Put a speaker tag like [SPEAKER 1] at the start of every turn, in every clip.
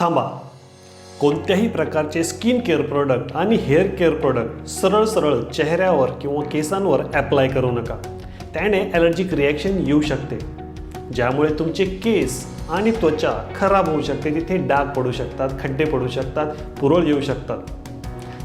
[SPEAKER 1] थांबा. कोणत्याही प्रकारचे स्किन केअर प्रोडक्ट आणि हेअर केअर प्रोडक्ट सरळ सरळ चेहऱ्यावर किंवा केसांवर ॲप्लाय करू नका. त्याने ॲलर्जिक रिॲक्शन येऊ शकते. ज्यामुळे तुमचे केस आणि त्वचा खराब होऊ शकते. तिथे डाग पडू शकतात खड्डे पडू शकतात पुरळ येऊ शकतात.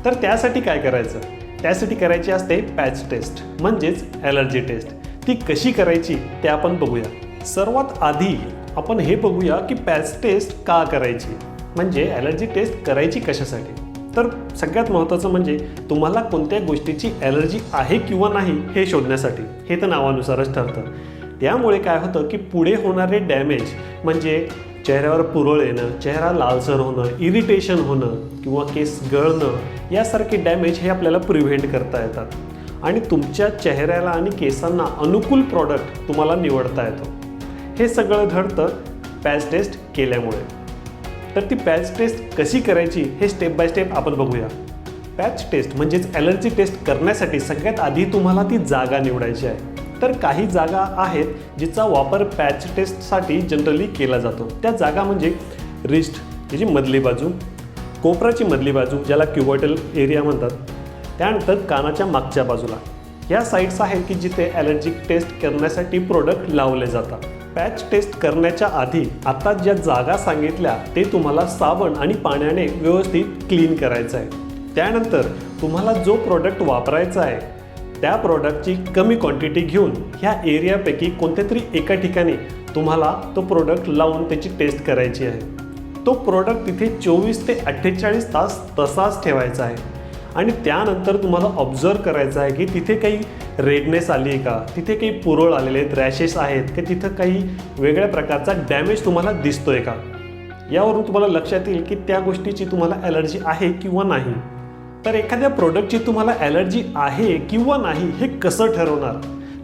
[SPEAKER 1] तर त्यासाठी काय करायचं? त्यासाठी करायची असते पॅच टेस्ट म्हणजेच ॲलर्जी टेस्ट ती कशी करायची ते आपण बघूया. सर्वात आधी आपण हे बघूया की पॅच टेस्ट का करायची? म्हणजे ॲलर्जी टेस्ट करायची कशासाठी? तर सगळ्यात महत्त्वाचं म्हणजे तुम्हाला कोणत्या गोष्टीची ॲलर्जी आहे किंवा नाही हे शोधण्यासाठी. हे तर नावानुसारच ठरतं. त्यामुळे काय होतं की पुढे होणारे डॅमेज म्हणजे चेहऱ्यावर पुरळ येणं चेहरा लालसर होणं इरिटेशन होणं किंवा केस गळणं यासारखे डॅमेज हे आपल्याला प्रिव्हेंट करता येतात. आणि तुमच्या चेहऱ्याला आणि केसांना अनुकूल प्रॉडक्ट तुम्हाला निवडता येतो. हे सगळं घडतं पॅच टेस्ट केल्यामुळे. तर ती पॅच टेस्ट कशी करायची हे स्टेप बाय स्टेप आपण बघूया. पॅच टेस्ट म्हणजेच ॲलर्जी टेस्ट करण्यासाठी सगळ्यात आधी तुम्हाला ती जागा निवडायची आहे. तर काही जागा आहेत जिचा वापर पॅच टेस्टसाठी जनरली केला जातो. त्या जागा म्हणजे रिस्ट त्याची मधली बाजू कोपराची मधली बाजू ज्याला क्युबॉटल एरिया म्हणतात. त्यानंतर कानाच्या मागच्या बाजूला. या साईट्स आहेत की जिथे ॲलर्जिक टेस्ट करण्यासाठी प्रोडक्ट लावले जातात. पॅच टेस्ट करण्याच्या आधी आता ज्या जागा सांगितल्या ते तुम्हाला साबण आणि पाण्याने व्यवस्थित क्लीन करायचं आहे. त्यानंतर तुम्हाला जो प्रोडक्ट वापरायचा आहे त्या प्रॉडक्टची कमी क्वांटिटी घेऊन ह्या एरियापैकी कोणत्या तरी एका ठिकाणी तुम्हाला तो प्रोडक्ट लावून त्याची टेस्ट करायची आहे. तो प्रोडक्ट तिथे चोवीस ते अठ्ठेचाळीस तास तसाच ठेवायचा आहे. आणि त्यानंतर तुम्हाला ऑब्झर्व करायचं आहे की तिथे काही रेडनेस आली आहे का? तिथे काही पुरळ आलेले आहेत रॅशेस आहेत. की तिथं काही वेगळ्या प्रकारचा डॅमेज तुम्हाला दिसतोय का? यावरून तुम्हाला लक्षात येईल की त्या गोष्टीची तुम्हाला ॲलर्जी आहे किंवा नाही. तर एखाद्या प्रोडक्टची तुम्हाला ॲलर्जी आहे किंवा नाही हे कसं ठरवणार?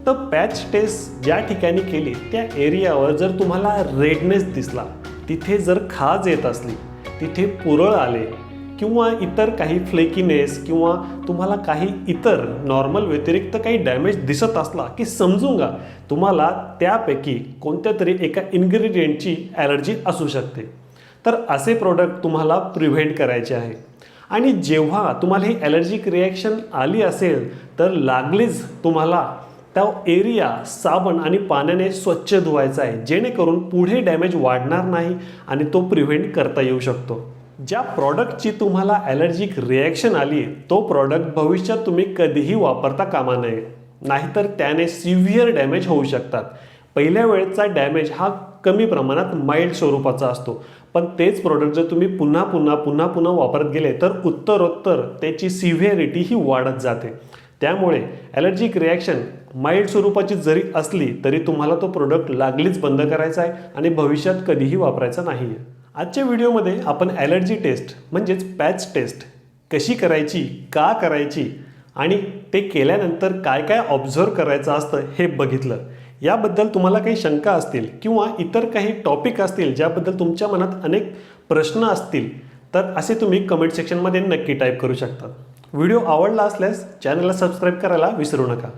[SPEAKER 1] तर पॅच टेस्ट ज्या ठिकाणी केली त्या एरियावर जर तुम्हाला रेडनेस दिसला तिथे जर खाज येत असली तिथे पुरळ आले किंवा इतर काही फ्लेकीनेस किंवा तुम्हाला काही इतर नॉर्मल व्यतिरिक्त काही डॅमेज दिसत असला की समजून घ्या तुम्हाला त्यापैकी कोणत्या तरी एका इन्ग्रेडियंटची ॲलर्जी असू शकते. तर असे प्रोडक्ट तुम्हाला प्रिव्हेंट करायचे आहे. आणि जेव्हा तुम्हाला ही ॲलर्जिक रिॲक्शन आली असेल तर लागलीच तुम्हाला त्या एरिया साबण आणि पाण्याने स्वच्छ धुवायचा आहे जेणेकरून पुढे डॅमेज वाढणार नाही आणि तो प्रिव्हेंट करता येऊ शकतो. ज्या प्रॉडक्टची तुम्हाला ॲलर्जिक रिॲक्शन आली तो प्रॉडक्ट भविष्यात तुम्ही कधीही वापरता कामा नये. नाहीतर त्याने सिव्हिअर डॅमेज होऊ शकतात. पहिल्या वेळेचा डॅमेज हा कमी प्रमाणात माइल्ड स्वरूपाचा असतो. पण तेच प्रोडक्ट जर तुम्ही पुन्हा पुन्हा पुन्हा पुन्हा वापरत गेले तर उत्तरोत्तर त्याची सिव्हिअरिटी ही वाढत जाते. त्यामुळे ॲलर्जिक रिॲक्शन माइल्ड स्वरूपाची जरी असली तरी तुम्हाला तो प्रोडक्ट लागलीच बंद करायचा आहे आणि भविष्यात कधीही वापरायचा नाही आहे आजच्या व्हिडिओमध्ये आपण ॲलर्जी टेस्ट म्हणजेच पॅच टेस्ट कशी करायची का करायची आणि ते केल्यानंतर काय काय ऑब्झर्व करायचं असतं हे बघितलं. याबद्दल तुम्हाला काही शंका असतील किंवा इतर काही टॉपिक असतील ज्याबद्दल तुमच्या मनात अनेक प्रश्न असतील तर असे तुम्ही कमेंट सेक्शनमध्ये नक्की टाईप करू शकता. व्हिडिओ आवडला असल्यास चॅनलला सबस्क्राईब करायला विसरू नका.